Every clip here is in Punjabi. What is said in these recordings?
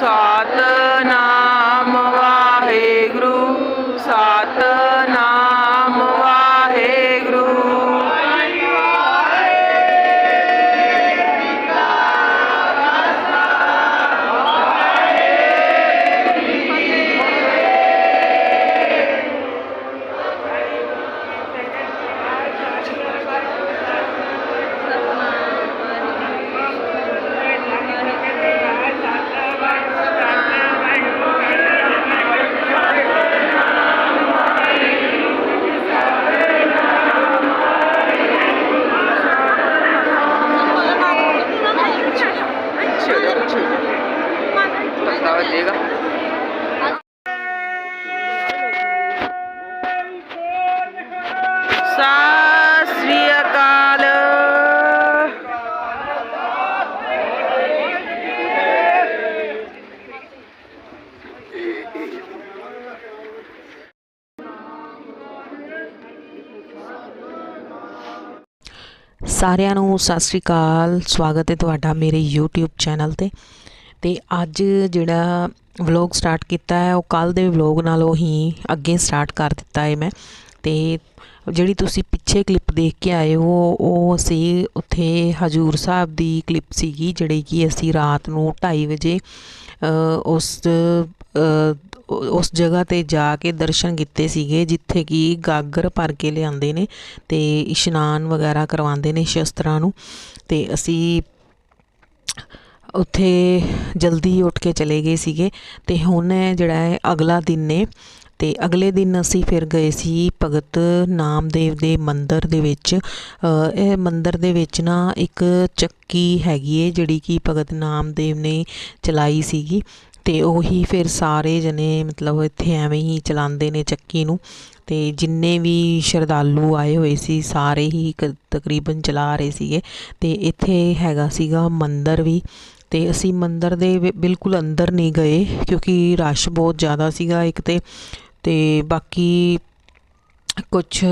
ਸਤਨਾਮ ਵਾਹਿਗੁਰੂ ਸਤ ਸਾਰਿਆਂ ਨੂੰ ਸਤਿ ਸ੍ਰੀ ਅਕਾਲ। ਸਵਾਗਤ ਹੈ ਤੁਹਾਡਾ ਮੇਰੇ YouTube ਚੈਨਲ ਤੇ। ਤੇ ਅੱਜ ਜਿਹੜਾ ਵਲੌਗ ਸਟਾਰਟ ਕੀਤਾ ਹੈ, ਉਹ ਕੱਲ ਦੇ ਵਲੌਗ ਨਾਲੋਂ ਹੀ ਅੱਗੇ ਸਟਾਰਟ ਕਰ ਦਿੱਤਾ ਹੈ ਮੈਂ। ਤੇ ਜਿਹੜੀ ਤੁਸੀਂ ਪਿੱਛੇ ਕਲਿੱਪ ਦੇਖ ਕੇ ਆਏ ਹੋ, ਉਹ ਅਸੀਂ ਉੱਥੇ ਹਜੂਰ ਸਾਹਿਬ ਦੀ ਕਲਿੱਪ ਸੀਗੀ, ਜਿਹੜੀ ਕਿ ਅਸੀਂ ਰਾਤ ਨੂੰ 2:30 ਵਜੇ ਉਸ ਉਸ ਜਗ੍ਹਾ ਤੇ ਜਾ ਕੇ ਦਰਸ਼ਨ ਕੀਤੇ ਸੀਗੇ, ਜਿੱਥੇ ਕਿ ਗਾਗਰ ਭਰ ਕੇ ਲਿਆਉਂਦੇ ਨੇ ਤੇ ਇਸ਼ਨਾਨ ਵਗੈਰਾ ਕਰਵਾਉਂਦੇ ਨੇ ਸ਼ਸਤਰਾਂ ਨੂੰ। ਤੇ ਅਸੀਂ ਉੱਥੇ ਜਲਦੀ ਉੱਠ ਕੇ ਚਲੇ ਗਏ ਸੀਗੇ ਤੇ ਹੁਣ ਜਿਹੜਾ ਹੈ ਅਗਲਾ ਦਿਨ ਨੇ ਅਤੇ ਅਗਲੇ ਦਿਨ ਅਸੀਂ ਫਿਰ ਗਏ ਸੀ ਭਗਤ ਨਾਮਦੇਵ ਦੇ ਮੰਦਿਰ ਦੇ ਵਿੱਚ। ਇਹ ਮੰਦਿਰ ਦੇ ਵਿੱਚ ਨਾ ਇੱਕ ਚੱਕੀ ਹੈਗੀ ਏ, ਜਿਹੜੀ ਕਿ ਭਗਤ ਨਾਮਦੇਵ ਨੇ ਚਲਾਈ ਸੀਗੀ। ਅਤੇ ਉਹੀ ਫਿਰ ਸਾਰੇ ਜਣੇ ਮਤਲਬ ਇੱਥੇ ਐਵੇਂ ਹੀ ਚਲਾਉਂਦੇ ਨੇ ਚੱਕੀ ਨੂੰ। ਤੇ ਜਿੰਨੇ ਵੀ ਸ਼ਰਧਾਲੂ ਆਏ ਹੋਏ ਸੀ, ਸਾਰੇ ਹੀ ਕ- ਤਕਰੀਬਨ ਚਲਾ ਰਹੇ ਸੀਗੇ। ਤੇ ਇੱਥੇ ਹੈਗਾ ਸੀਗਾ ਮੰਦਿਰ ਵੀ। ਤੇ ਅਸੀਂ ਮੰਦਿਰ ਦੇ ਬਿਲਕੁਲ ਅੰਦਰ ਨਹੀਂ ਗਏ, ਕਿਉਂਕਿ ਰਸ਼ ਬਹੁਤ ਜ਼ਿਆਦਾ ਸੀਗਾ ਇੱਕ ਤੇ। ਤੇ ਬਾਕੀ ਕੁਛ,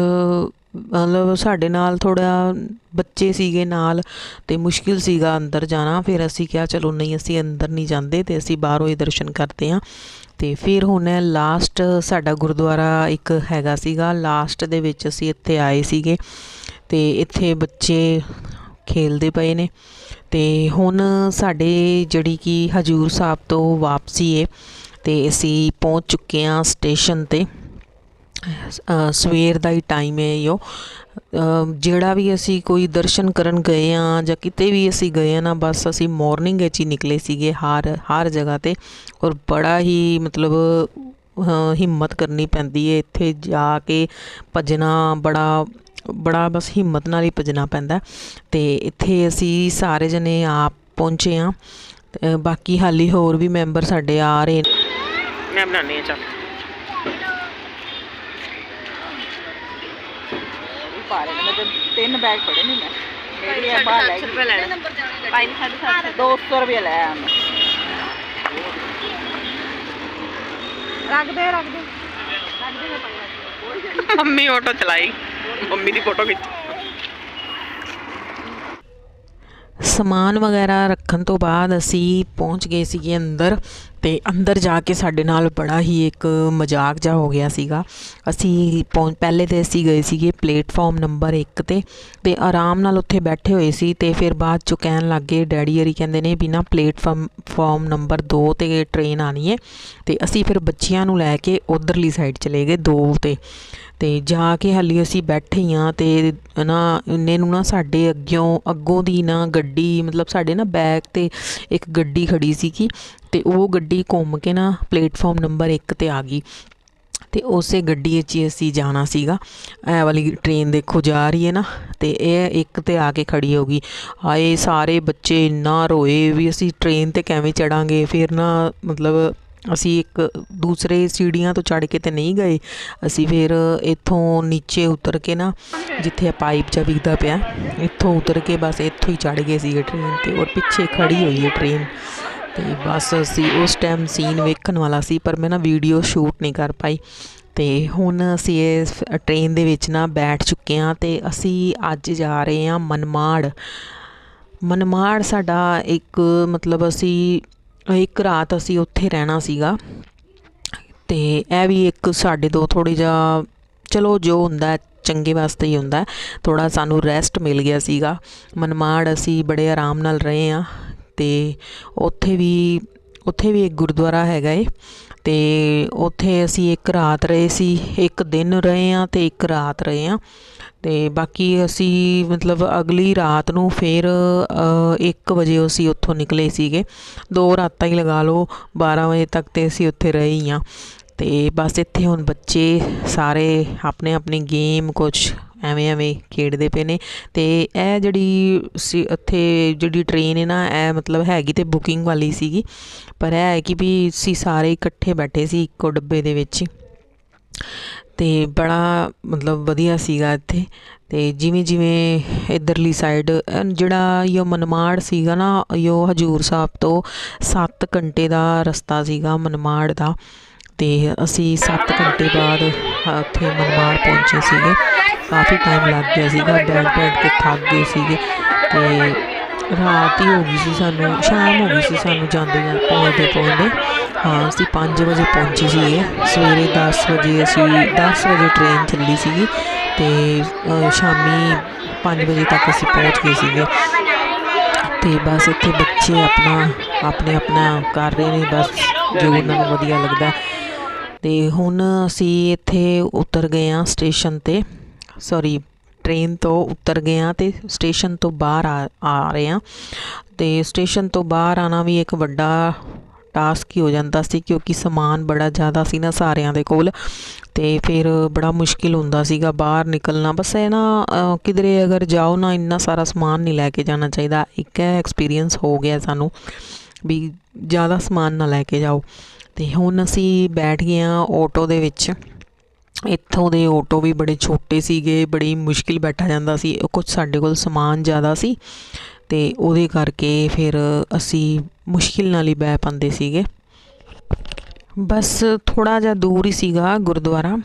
ਮਤਲਬ ਸਾਡੇ ਨਾਲ ਥੋੜ੍ਹਾ ਬੱਚੇ ਸੀਗੇ ਨਾਲ ਅਤੇ ਮੁਸ਼ਕਿਲ ਸੀਗਾ ਅੰਦਰ ਜਾਣਾ, ਫਿਰ ਅਸੀਂ ਕਿਹਾ ਚਲੋ ਨਹੀਂ, ਅਸੀਂ ਅੰਦਰ ਨਹੀਂ ਜਾਂਦੇ ਅਤੇ ਅਸੀਂ ਬਾਹਰੋਂ ਹੀ ਦਰਸ਼ਨ ਕਰਦੇ ਹਾਂ। ਅਤੇ ਫਿਰ ਹੁਣ ਲਾਸਟ ਸਾਡਾ ਗੁਰਦੁਆਰਾ ਇੱਕ ਹੈਗਾ ਸੀਗਾ ਲਾਸਟ ਦੇ ਵਿੱਚ ਅਸੀਂ ਇੱਥੇ ਆਏ ਸੀਗੇ ਅਤੇ ਇੱਥੇ ਬੱਚੇ ਖੇਲਦੇ ਪਏ ਨੇ ਅਤੇ ਹੁਣ ਸਾਡੇ ਜਿਹੜੀ ਕਿ ਹਜੂਰ ਸਾਹਿਬ ਤੋਂ ਵਾਪਸੀ ਏ ਤੇ ਅਸੀਂ ਪਹੁੰਚ ਚੁੱਕੇ ਹਾਂ ਸਟੇਸ਼ਨ ਤੇ। ਸਵੇਰ ਦਾ ਹੀ ਟਾਈਮ ਹੈ ਇਹੋ ਜਿਹੜਾ ਵੀ ਅਸੀਂ ਕੋਈ ਦਰਸ਼ਨ ਕਰਨ ਗਏ ਆ ਜਾਂ ਕਿਤੇ ਵੀ ਅਸੀਂ ਗਏ ਆ ਨਾ, ਬਸ ਅਸੀਂ ਮਾਰਨਿੰਗ ਵਿੱਚ ਹੀ ਨਿਕਲੇ ਸੀਗੇ ਹਰ ਹਰ ਜਗ੍ਹਾ ਤੇ। ਔਰ ਬੜਾ ਹੀ ਮਤਲਬ ਹਿੰਮਤ ਕਰਨੀ ਪੈਂਦੀ ਹੈ। ਇੱਥੇ ਜਾ ਕੇ ਭੱਜਣਾ ਬੜਾ ਬੜਾ ਬਸ ਹਿੰਮਤ ਨਾਲ ਹੀ ਭੱਜਣਾ ਪੈਂਦਾ। ਤੇ ਇੱਥੇ ਅਸੀਂ ਸਾਰੇ ਜਣੇ ਆਪ ਪਹੁੰਚੇ ਆ ਬਾਕੀ ਹਾਲੀ ਹੋਰ ਵੀ ਮੈਂਬਰ ਸਾਡੇ ਆ ਰਹੇ ਨੇ। ਮੈਂ ਬਣਾਉਣੀ ਆ ਚੱਲ ਪਾ ਰਹੇ ਨੇ ਮੈਂ ਤੇ ਤਿੰਨ ਬੈਗ ਫੜੇ ਨੇ ਮੈਂ ਮੇਰੀ ਇਹ ਬਾਹਰ ਲੈ ਗਈ ਲੈਣਾ ਪਾਈ 200 ਰੁਪਏ ਲੈ ਆ ਮੈਂ ਰੱਖ ਦੇ ਰੱਖ ਦੇ ਮੰਮੀ ਆਟੋ ਚਲਾਈ ਮੰਮੀ ਦੀ ਫੋਟੋ ਖਿੱਚ ਸਮਾਨ ਵਗੈਰਾ ਰੱਖਣ ਤੋਂ ਬਾਅਦ ਅਸੀਂ ਪਹੁੰਚ ਗਏ ਸੀਗੇ ਅੰਦਰ ਅਤੇ ਅੰਦਰ ਜਾ ਕੇ ਸਾਡੇ ਨਾਲ ਬੜਾ ਹੀ ਇੱਕ ਮਜ਼ਾਕ ਜਿਹਾ ਹੋ ਗਿਆ ਸੀਗਾ। ਅਸੀਂ ਪਹੁੰਚ ਪਹਿਲੇ ਤਾਂ ਅਸੀਂ ਗਏ ਸੀਗੇ ਪਲੇਟਫਾਰਮ ਨੰਬਰ 1 ਤੇ ਤੇ ਆਰਾਮ ਨਾਲ ਉੱਥੇ ਬੈਠੇ ਹੋਏ ਸੀ ਤੇ ਫਿਰ ਬਾਅਦ ਚੋਂ ਕਹਿਣ ਲੱਗੇ ਡੈਡੀ ਹਰੀ ਕਹਿੰਦੇ ਨੇ ਵੀ ਨਾ ਪਲੇਟਫਾਰਮ, ਫਾਰਮ ਨੰਬਰ 2 ਤੇ ਟ੍ਰੇਨ ਆਣੀ ਹੈ ਤੇ ਅਸੀਂ ਫਿਰ ਬੱਚਿਆਂ ਨੂੰ ਲੈ ਕੇ ਉਧਰਲੀ ਸਾਈਡ ਚਲੇ ਗਏ 2 ਤੇ। ਤੇ ਜਾ ਕੇ ਹਾਲੀ ਅਸੀਂ ਬੈਠੇ ਹਾਂ ਆ ਤੇ ਨਾ ਇੰਨੇ ਨੂੰ ਨਾ ਸਾਡੇ ਅੱਗਿਓਂ, ਅੱਗੋਂ ਦੀ ਨਾ ਗੱਡੀ, ਮਤਲਬ ਸਾਡੇ ਨਾ ਬੈਕ ਤੇ ਇੱਕ ਗੱਡੀ ਖੜੀ ਸੀਗੀ। ਅਤੇ ਉਹ ਗੱਡੀ ਘੁੰਮ ਕੇ ਨਾ ਪਲੇਟਫਾਰਮ ਨੰਬਰ ਇੱਕ ਤੇ ਆ ਗਈ। ਅਤੇ ਉਸੇ ਗੱਡੀ 'ਚ ਹੀ ਅਸੀਂ ਜਾਣਾ ਸੀਗਾ। ਇਹ ਵਾਲੀ ਟ੍ਰੇਨ ਦੇਖੋ ਜਾ ਰਹੀ ਹੈ ਨਾ ਅਤੇ ਇਹ ਇੱਕ ਤੇ ਆ ਕੇ ਖੜੀ ਹੋ ਗਈ। ਆਏ ਸਾਰੇ ਬੱਚੇ ਇੰਨਾ ਰੋਏ ਵੀ ਅਸੀਂ ਟ੍ਰੇਨ ਤੇ ਕਿਵੇਂ ਚੜਾਂਗੇ? ਫਿਰ ਨਾ ਮਤਲਬ ਅਸੀਂ ਇੱਕ ਦੂਸਰੇ ਸੀੜੀਆਂ ਤੋਂ ਚੜ ਕੇ ਤੇ ਨਹੀਂ ਗਏ। ਅਸੀਂ ਫਿਰ ਇੱਥੋਂ ਨੀਚੇ ਉਤਰ ਕੇ ਨਾ, ਜਿੱਥੇ ਪਾਈਪ ਜਿਹਾ ਵਿਕਦਾ ਪਿਆ, ਇੱਥੋਂ ਉਤਰ ਕੇ ਬਸ ਇੱਥੋਂ ਹੀ ਚੜ ਗਏ ਸੀਗੇ ਟ੍ਰੇਨ ਤੇ ਔਰ ਪਿੱਛੇ ਖੜੀ ਹੋਈ ਹੈ ਟ੍ਰੇਨ ਤੇ ਬਸ ਅਸੀਂ ਉਸ ਟਾਈਮ ਸੀਨ ਵੇਖਣ ਵਾਲਾ ਸੀ, ਪਰ ਮੈਂ ਨਾ ਵੀਡੀਓ ਸ਼ੂਟ ਨਹੀਂ ਕਰ ਪਾਈ। ਤੇ ਹੁਣ ਅਸੀਂ ਇਸ ਟ੍ਰੇਨ ਦੇ ਵਿੱਚ ਨਾ ਬੈਠ ਚੁੱਕੇ ਹਾਂ ਤੇ ਅਸੀਂ ਅੱਜ ਜਾ ਰਹੇ ਹਾਂ ਮਨਮਾੜ। ਮਨਮਾੜ ਸਾਡਾ ਇੱਕ, ਮਤਲਬ ਅਸੀਂ, ਇੱਕ ਰਾਤ ਅਸੀਂ ਉੱਥੇ ਰਹਿਣਾ ਸੀਗਾ। ਤੇ ਇਹ ਵੀ ਇੱਕ ਸਾਡੇ ਤੋਂ ਥੋੜੀ ਜਿਹਾ, ਚਲੋ ਜੋ ਹੁੰਦਾ ਚੰਗੇ ਵਾਸਤੇ ਹੀ ਹੁੰਦਾ ਥੋੜਾ ਸਾਨੂੰ ਰੈਸਟ ਮਿਲ ਗਿਆ ਸੀਗਾ। ਮਨਮਾੜ ਅਸੀਂ ਬੜੇ ਆਰਾਮ ਨਾਲ ਰਹੇ ਆ ਅਤੇ ਉੱਥੇ ਵੀ ਉੱਥੇ ਵੀ ਇੱਕ ਗੁਰਦੁਆਰਾ ਹੈਗਾ ਏ। ਅਤੇ ਉੱਥੇ ਅਸੀਂ ਇੱਕ ਰਾਤ ਰਹੇ ਸੀ, ਇੱਕ ਦਿਨ ਰਹੇ ਹਾਂ ਅਤੇ ਇੱਕ ਰਾਤ ਰਹੇ ਹਾਂ। ਅਤੇ ਬਾਕੀ ਅਸੀਂ ਮਤਲਬ ਅਗਲੀ ਰਾਤ ਨੂੰ ਫਿਰ ਇੱਕ ਵਜੇ ਅਸੀਂ ਉੱਥੋਂ ਨਿਕਲੇ ਸੀਗੇ। ਦੋ ਰਾਤਾਂ ਹੀ ਲਗਾ ਲਓ 12 ਵਜੇ ਤੱਕ ਤਾਂ ਅਸੀਂ ਉੱਥੇ ਰਹੇ ਹੀ ਹਾਂ। ਅਤੇ ਬਸ ਇੱਥੇ ਹੁਣ ਬੱਚੇ ਸਾਰੇ ਆਪਣੇ ਆਪਣੀ ਗੇਮ ਕੁਛ ਐਵੇਂ ਐਵੇਂ ਖੇਡਦੇ ਪਏ ਨੇ। ਅਤੇ ਇਹ ਜਿਹੜੀ ਸੀ, ਉੱਥੇ ਜਿਹੜੀ ਟ੍ਰੇਨ ਹੈ ਨਾ, ਇਹ ਮਤਲਬ ਹੈਗੀ ਤਾਂ ਬੁਕਿੰਗ ਵਾਲੀ ਸੀਗੀ। ਪਰ ਇਹ ਹੈ ਕਿ ਵੀ ਅਸੀਂ ਸਾਰੇ ਇਕੱਠੇ ਬੈਠੇ ਸੀ ਇੱਕੋ ਡੱਬੇ ਦੇ ਵਿੱਚ। ਅਤੇ ਬੜਾ ਮਤਲਬ ਵਧੀਆ ਸੀਗਾ ਇੱਥੇ। ਅਤੇ ਜਿਵੇਂ ਜਿਵੇਂ ਇਧਰਲੀ ਸਾਈਡ ਜਿਹੜਾ ਇਹ ਮਨਮਾੜ ਸੀਗਾ ਨਾ ਇਹ ਹਜੂਰ ਸਾਹਿਬ ਤੋਂ 7 ਘੰਟੇ ਦਾ ਰਸਤਾ ਸੀਗਾ ਮਨਮਾੜ ਦਾ। ਤੇ ਅਸੀਂ ਸੱਤ ਘੰਟੇ ਬਾਅਦ ਉੱਥੇ ਮਨਮਾੜ ਪਹੁੰਚੇ ਸੀਗੇ। ਕਾਫੀ ਟਾਈਮ ਲੱਗ ਗਿਆ ਸੀਗਾ, ਬੈਠ ਬੈਠ ਕੇ ਥੱਕ ਗਏ ਸੀਗੇ ਅਤੇ ਰਾਤ ਹੀ ਹੋ ਗਈ ਸੀ ਸਾਨੂੰ, ਸ਼ਾਮ ਹੋ ਗਈ ਸੀ ਸਾਨੂੰ ਜਾਂਦੇ ਜਾਂ ਪਹੁੰਚਦੇ ਪਹੁੰਚਦੇ। ਹਾਂ, ਅਸੀਂ 5 ਵਜੇ ਪਹੁੰਚੇ ਸੀਗੇ। ਸਵੇਰੇ 10 ਵਜੇ ਅਸੀਂ 10 ਵਜੇ ਟ੍ਰੇਨ ਚੱਲੀ ਸੀਗੀ ਤੇ ਸ਼ਾਮੀ 5 ਵਜੇ ਤੱਕ ਅਸੀਂ ਪਹੁੰਚ ਗਏ ਸੀਗੇ। ਤੇ ਬਸ ਇੱਥੇ ਬੱਚੇ ਆਪਣਾ, ਆਪਣੇ ਆਪਣਾ ਕਰ ਰਹੇ ਨੇ, ਬਸ ਜੋ ਉਹਨਾਂ ਨੂੰ ਵਧੀਆ ਲੱਗਦਾ। ਤੇ ਹੁਣ ਅਸੀਂ ਇੱਥੇ ਉਤਰ ਗਏ ਹਾਂ ਸਟੇਸ਼ਨ ਤੇ। ਸੌਰੀ ਟ੍ਰੇਨ ਤੋਂ ਉਤਰ ਗਏ ਹਾਂ ਤੇ ਸਟੇਸ਼ਨ ਤੋਂ ਬਾਹਰ ਆ ਆ ਰਹੇ ਹਾਂ। ਤੇ ਸਟੇਸ਼ਨ ਤੋਂ ਬਾਹਰ ਆਣਾ ਵੀ ਇੱਕ ਵੱਡਾ ਟਾਸਕ ਹੀ ਹੋ ਜਾਂਦਾ ਸੀ ਕਿਉਂਕਿ ਸਮਾਨ ਬੜਾ ਜ਼ਿਆਦਾ ਸੀ ਨਾ ਸਾਰਿਆਂ ਦੇ ਕੋਲ। ਤੇ ਫਿਰ ਬੜਾ ਮੁਸ਼ਕਿਲ ਹੁੰਦਾ ਸੀਗਾ ਬਾਹਰ ਨਿਕਲਣਾ। ਬਸ ਇਹ ਨਾ ਕਿਧਰੇ ਅਗਰ ਜਾਓ ਨਾ ਇੰਨਾ ਸਾਰਾ ਸਮਾਨ ਨਹੀਂ ਲੈ ਕੇ ਜਾਣਾ ਚਾਹੀਦਾ। ਇੱਕ ਐਕਸਪੀਰੀਅੰਸ ਹੋ ਗਿਆ ਸਾਨੂੰ ਵੀ ਜ਼ਿਆਦਾ ਸਮਾਨ ਨਾ ਲੈ ਕੇ ਜਾਓ। ਤੇ ਹੁਣ ਅਸੀਂ ਬੈਠ ਗਏ ਹਾਂ ਆਟੋ ਦੇ ਵਿੱਚ। ਇੱਥੋਂ ਦੇ ਆਟੋ ਵੀ ਬੜੇ ਛੋਟੇ ਸੀਗੇ ਬੜੀ ਮੁਸ਼ਕਿਲ ਬੈਠਾ ਜਾਂਦਾ ਸੀ। ਕੁਝ ਸਾਡੇ ਕੋਲ ਸਮਾਨ ਜ਼ਿਆਦਾ ਸੀ ਤੇ ਉਹਦੇ ਕਰਕੇ ਫਿਰ ਅਸੀਂ ਮੁਸ਼ਕਿਲ ਨਾਲ ਹੀ ਬਹਿ ਪਾਉਂਦੇ ਸੀਗੇ। ਬਸ ਥੋੜਾ ਜਿਹਾ ਦੂਰ ਹੀ ਸੀਗਾ ਗੁਰਦੁਆਰਾ।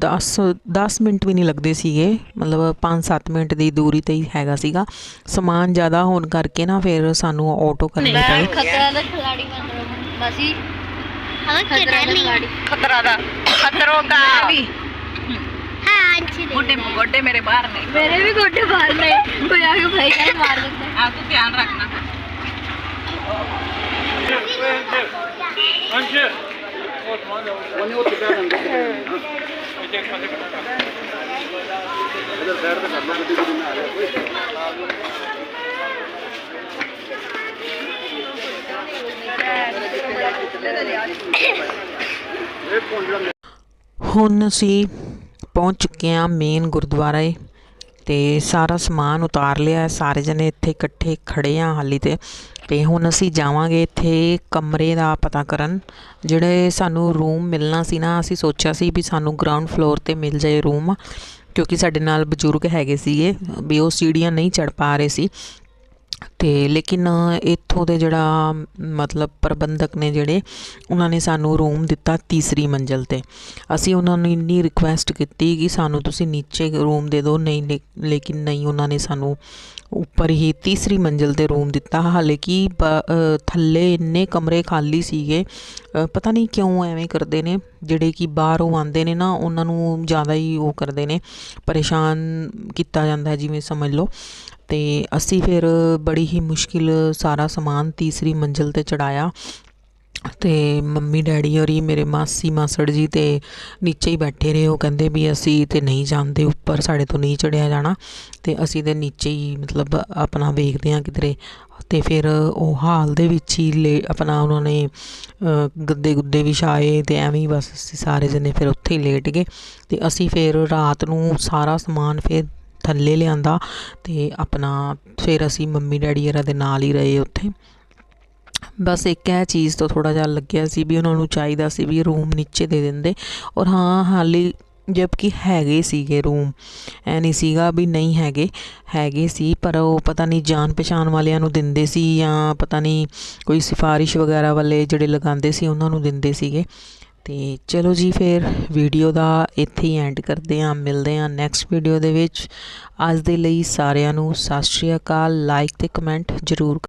10 10 ਮਿੰਟ ਵੀ ਨਹੀਂ ਲੱਗਦੇ ਸੀਗੇ। ਮਤਲਬ 5-7 ਮਿੰਟ ਦੀ ਦੂਰੀ ਤੇ ਹੀ ਹੈਗਾ ਸੀਗਾ। ਸਮਾਨ ਜ਼ਿਆਦਾ ਹੋਣ ਕਰਕੇ ਨਾ ਫਿਰ ਸਾਨੂੰ ਆਟੋ ਕਰਨੇ ਪਏ। ਖਤਰਾ ਦਾ ਖਿਲਾੜੀ ਮਤਲਬ ਬਸੀ ਹਾਂ ਖਤਰਾ ਦਾ ਖਿਲਾੜੀ ਖਤਰਾ ਦਾ ਖਤਰੋਂ ਦਾ ਹਾਂ ਅੱਛੀ ਗੋਡੇ ਗੋਡੇ ਮੇਰੇ ਬਾਹਰ ਨੇ ਮੇਰੇ ਵੀ ਗੋਡੇ ਬਾਹਰ ਨੇ ਕੋਈ ਆ ਕੇ ਭਾਈ ਨਾਲ ਮਾਰ ਹੁਣ ਅਸੀਂ ਪਹੁੰਚ ਚੁੱਕੇ ਹਾਂ ਮੇਨ ਗੁਰਦੁਆਰੇ ਤੇ ਸਾਰਾ ਸਮਾਨ ਉਤਾਰ ਲਿਆ ਸਾਰੇ ਜਣੇ ਇੱਥੇ ਇਕੱਠੇ ਖੜੇ ਆ ਹਾਲੀ ਤੇ। ਤੇ ਹੁਣ ਅਸੀਂ ਜਾਵਾਂਗੇ ਇੱਥੇ ਕਮਰੇ ਦਾ ਪਤਾ ਕਰਨ। ਜਿਹੜੇ ਸਾਨੂੰ ਰੂਮ ਮਿਲਣਾ ਸੀ ਨਾ, ਅਸੀਂ ਸੋਚਿਆ ਸੀ ਵੀ ਸਾਨੂੰ ਗਰਾਊਂਡ ਫਲੋਰ ਤੇ ਮਿਲ ਜਾਏ ਰੂਮ ਕਿਉਂਕਿ ਸਾਡੇ ਨਾਲ ਬਜ਼ੁਰਗ ਹੈਗੇ ਸੀਗੇ, ਵੀ ਉਹ ਸੀੜੀਆਂ ਨਹੀਂ ਚੜ ਪਾ ਰਹੇ ਸੀ। ਤੇ ਲੇਕਿਨ ਇੱਥੋਂ ਦੇ ਜਿਹੜਾ, ਮਤਲਬ ਪ੍ਰਬੰਧਕ ਨੇ ਜਿਹੜੇ, ਉਹਨਾਂ ਨੇ ਸਾਨੂੰ ਰੂਮ ਦਿੱਤਾ ਤੀਸਰੀ ਮੰਜ਼ਿਲ ਤੇ। ਅਸੀਂ ਉਹਨਾਂ ਨੂੰ ਇੰਨੀ ਰਿਕੁਐਸਟ ਕੀਤੀ ਕਿ ਸਾਨੂੰ ਤੁਸੀਂ ਨੀਚੇ ਰੂਮ ਦੇ ਦਿਓ, ਨਹੀਂ ਲੇ- ਲੇਕਿਨ ਨਹੀਂ, ਉਹਨਾਂ ਨੇ ਸਾਨੂੰ ਉੱਪਰ ਹੀ ਤੀਸਰੀ ਮੰਜ਼ਿਲ ਤੇ ਰੂਮ ਦਿੱਤਾ। ਹਾਲੇ ਕਿ ਬ- ਥੱਲੇ ਇੰਨੇ ਕਮਰੇ ਖਾਲੀ ਸੀਗੇ। ਪਤਾ ਨਹੀਂ ਕਿਉਂ ਐਵੇਂ ਕਰਦੇ ਨੇ। ਜਿਹੜੇ ਕਿ ਬਾਹਰੋਂ ਆਉਂਦੇ ਨੇ ਨਾ, ਉਹਨਾਂ ਨੂੰ ਜ਼ਿਆਦਾ ਹੀ ਉਹ ਕਰਦੇ ਨੇ। ਪਰੇਸ਼ਾਨ ਕੀਤਾ ਜਾਂਦਾ ਹੈ, ਜਿਵੇਂ ਸਮਝ ਲਓ। ਤੇ ਅਸੀਂ ਫਿਰ ਬੜੀ ਹੀ ਮੁਸ਼ਕਿਲ ਸਾਰਾ ਸਮਾਨ ਤੀਸਰੀ ਮੰਜ਼ਿਲ ਤੇ ਚੜਾਇਆ ਅਤੇ ਮੰਮੀ, ਡੈਡੀ ਔਰ ਹੀ ਮੇਰੇ ਮਾਸੀ, ਮਾਸੜ ਜੀ ਤੇ ਨੀਚੇ ਹੀ ਬੈਠੇ ਰਹੇ। ਉਹ ਕਹਿੰਦੇ ਵੀ ਅਸੀਂ ਤੇ ਨਹੀਂ ਜਾਂਦੇ, ਉੱਪਰ ਸਾਡੇ ਤੋਂ ਨਹੀਂ ਚੜਿਆ ਜਾਣਾ। ਤੇ ਅਸੀਂ ਤੇ ਨੀਚੇ ਹੀ ਮਤਲਬ ਆਪਣਾ ਵੇਖਦੇ ਹਾਂ ਕਿਧਰੇ। ਤੇ ਫਿਰ ਉਹ ਹਾਲ ਦੇ ਵਿੱਚ ਹੀ ਲੈ ਆਪਣਾ ਉਹਨਾਂ ਨੇ ਗੱਦੇ ਗੁੱਦੇ ਵਿਛਾਏ ਤੇ ਐਵੇਂ ਹੀ ਬਸ ਅਸੀਂ ਸਾਰੇ ਜਣੇ ਫਿਰ ਉੱਥੇ ਹੀ ਲੇਟ ਗਏ। ਤੇ ਅਸੀਂ ਫਿਰ ਰਾਤ ਨੂੰ ਸਾਰਾ ਸਮਾਨ ਫਿਰ ਥੱਲੇ ਲਿਆਂਦਾ ਤੇ ਆਪਣਾ ਫਿਰ ਅਸੀਂ ਮੰਮੀ, ਡੈਡੀ ਹਰਾਂ ਦੇ ਨਾਲ ਹੀ ਰਹੇ ਉੱਥੇ। ਬਸ ਇੱਕ ਇਹ ਚੀਜ਼ ਤੋਂ ਥੋੜਾ ਜਿਹਾ ਲੱਗਿਆ ਸੀ ਵੀ ਉਹਨਾਂ ਨੂੰ ਚਾਹੀਦਾ ਸੀ ਵੀ ਰੂਮ ਨੀਚੇ ਦੇ ਦਿੰਦੇ। ਔਰ ਹਾਂ, ਹਾਲੀ ਜਦਕਿ ਹੈਗੇ ਸੀਗੇ ਰੂਮ, ਐ ਨਹੀਂ ਸੀਗਾ ਵੀ ਨਹੀਂ ਹੈਗੇ ਹੈਗੇ ਸੀ, ਪਰ ਉਹ ਪਤਾ ਨਹੀਂ ਜਾਣ ਪਛਾਣ ਵਾਲਿਆਂ ਨੂੰ ਦਿੰਦੇ ਸੀ ਜਾਂ ਪਤਾ ਨਹੀਂ ਕੋਈ ਸਿਫਾਰਿਸ਼ ਵਗੈਰਾ ਵਾਲੇ ਜਿਹੜੇ ਲਗਾਉਂਦੇ ਸੀ ਉਹਨਾਂ ਨੂੰ ਦਿੰਦੇ ਸੀਗੇ। ਤੇ ਚਲੋ ਜੀ, ਫਿਰ ਵੀਡੀਓ ਦਾ ਇੱਥੇ ਹੀ ਐਂਡ ਕਰਦੇ ਹਾਂ। ਮਿਲਦੇ ਹਾਂ ਨੈਕਸਟ ਵੀਡੀਓ ਦੇ ਵਿੱਚ। ਅੱਜ ਦੇ ਲਈ ਸਾਰਿਆਂ ਨੂੰ ਸਤਿ ਸ਼੍ਰੀ ਅਕਾਲ। ਲਾਈਕ ਤੇ ਕਮੈਂਟ ਜ਼ਰੂਰ